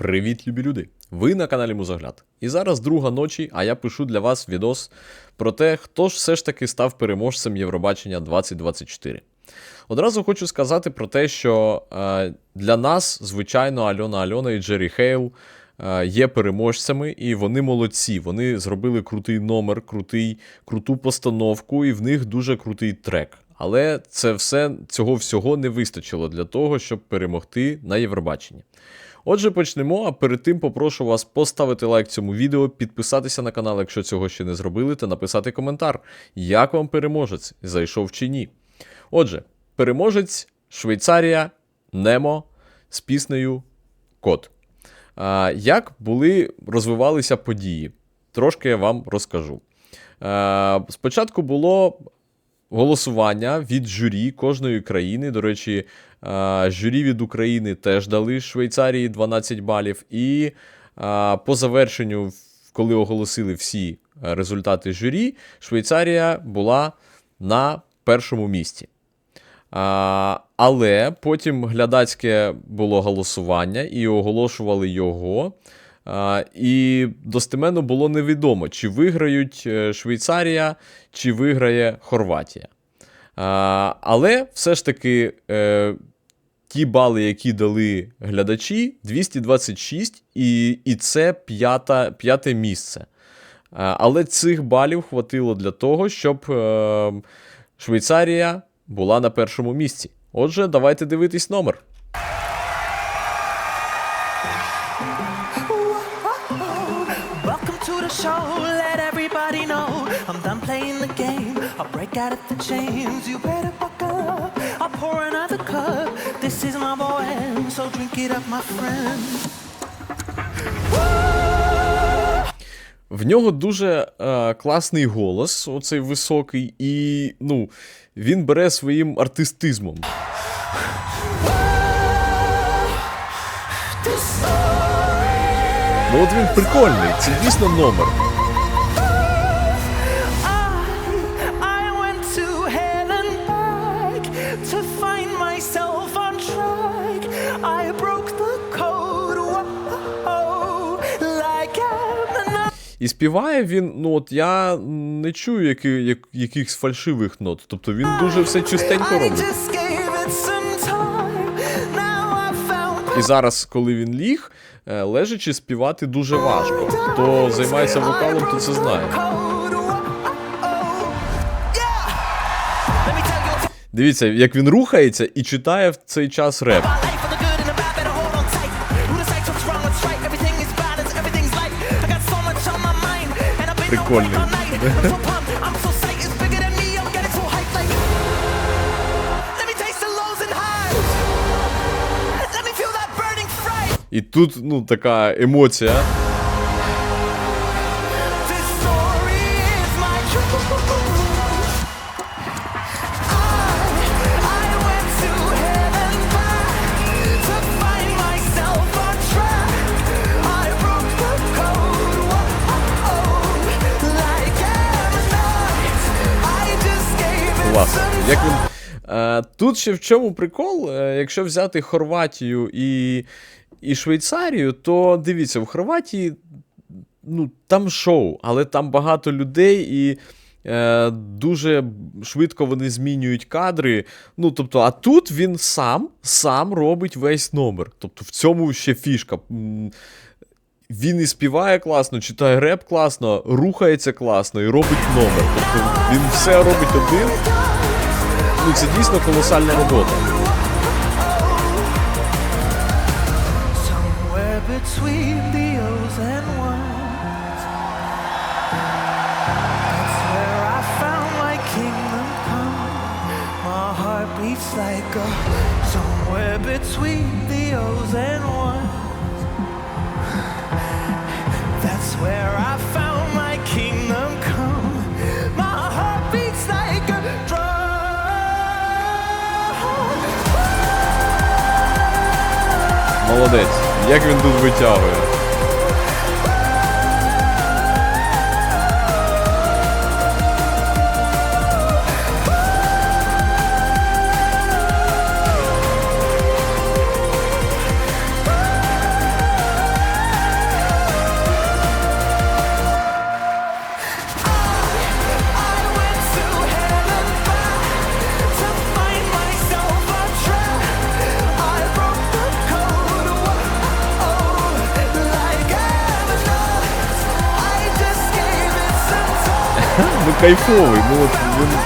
Привіт, любі люди! Ви на каналі Музогляд. І зараз друга ночі, а я пишу для вас відос про те, хто ж все ж таки став переможцем Євробачення 2024. Одразу хочу сказати про те, що е, для нас, звичайно, Альона Альона і Джері Хейл е, є переможцями, і вони молодці. Вони зробили крутий номер, крутий, круту постановку, і в них дуже крутий трек. Але це все цього всього не вистачило для того, щоб перемогти на Євробаченні. Отже, почнемо. А перед тим попрошу вас поставити лайк цьому відео, підписатися на канал, якщо цього ще не зробили, та написати коментар, як вам переможець, зайшов чи ні. Отже, переможець Швейцарія Немо з піснею Код. А, Як були розвивалися події? Трошки я вам розкажу. Спочатку було голосування від журі кожної країни. До речі, журі від України теж дали Швейцарії 12 балів. І по завершенню, коли оголосили всі результати журі, Швейцарія була на першому місці. Але потім глядацьке було голосування і оголошували його. І достеменно було невідомо, чи виграють е, Швейцарія, чи виграє Хорватія. Але все ж таки е, ті бали, які дали глядачі, 226, і і це п'ята, п'яте місце. Але цих балів хватило для того, щоб е, Швейцарія була на першому місці. Отже, давайте дивитись номер. Show, let everybody know I'm done playing the game. I'll break out of the chains, you better buckle up. I'll pour another cup. This is my boy, so drink it up, my friend. В нього дуже е, класний голос, оцей високий, і ну, він бере своїм артистизмом. От він прикольний, це дійсно номер. І співає він, ну от я не чую які, як, якихось фальшивих нот. Тобто він дуже все чистенько робить. І зараз, коли він ліг, лежачи співати дуже важко. Хто займається вокалом, то це знає. Дивіться, як він рухається і читає в цей час реп. about night. I just gave it Клас. Як він. Е, тут ще в чому прикол, е, якщо взяти Хорватію і, і Швейцарію, то дивіться, в Хорватії ну, там шоу, але там багато людей і. Е, дуже швидко вони змінюють кадри. Ну, тобто, а тут він сам сам робить весь номер. Тобто в цьому ще фішка. Він і співає класно, читає реп класно, рухається класно і робить номер. Тобто він все робить один. Ну, це дійсно колосальна робота. between the O's and ones. That's where I found my kingdom come. My heart beats like a somewhere between the O's and ones. That's where I found my kingdom come. My heart beats like a drum. Молодець. Як він тут витягує. Ну кайфовий, ну от він.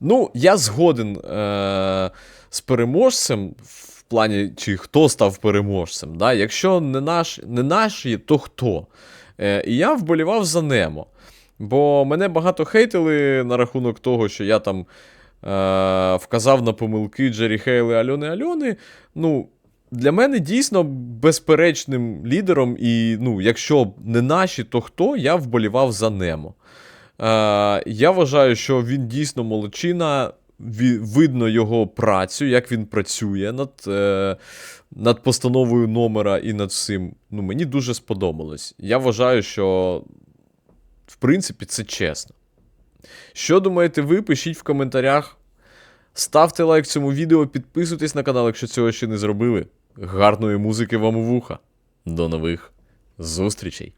Ну, я згоден е- з переможцем в плані, чи хто став переможцем. Да? Якщо не, наш, не наші, то хто? Е- і я вболівав за Немо. Бо мене багато хейтили на рахунок того, що я там вказав на помилки Джері Хейли Альони Альони. Ну, для мене дійсно безперечним лідером, і ну, якщо не наші, то хто, я вболівав за Немо. Е, я вважаю, що він дійсно молодчина. Видно його працю, як він працює над, е, над постановою номера і над всім. Ну, мені дуже сподобалось. Я вважаю, що в принципі це чесно. Що думаєте ви? Пишіть в коментарях. Ставте лайк цьому відео, підписуйтесь на канал, якщо цього ще не зробили. Гарної музики вам у вуха. До нових зустрічей!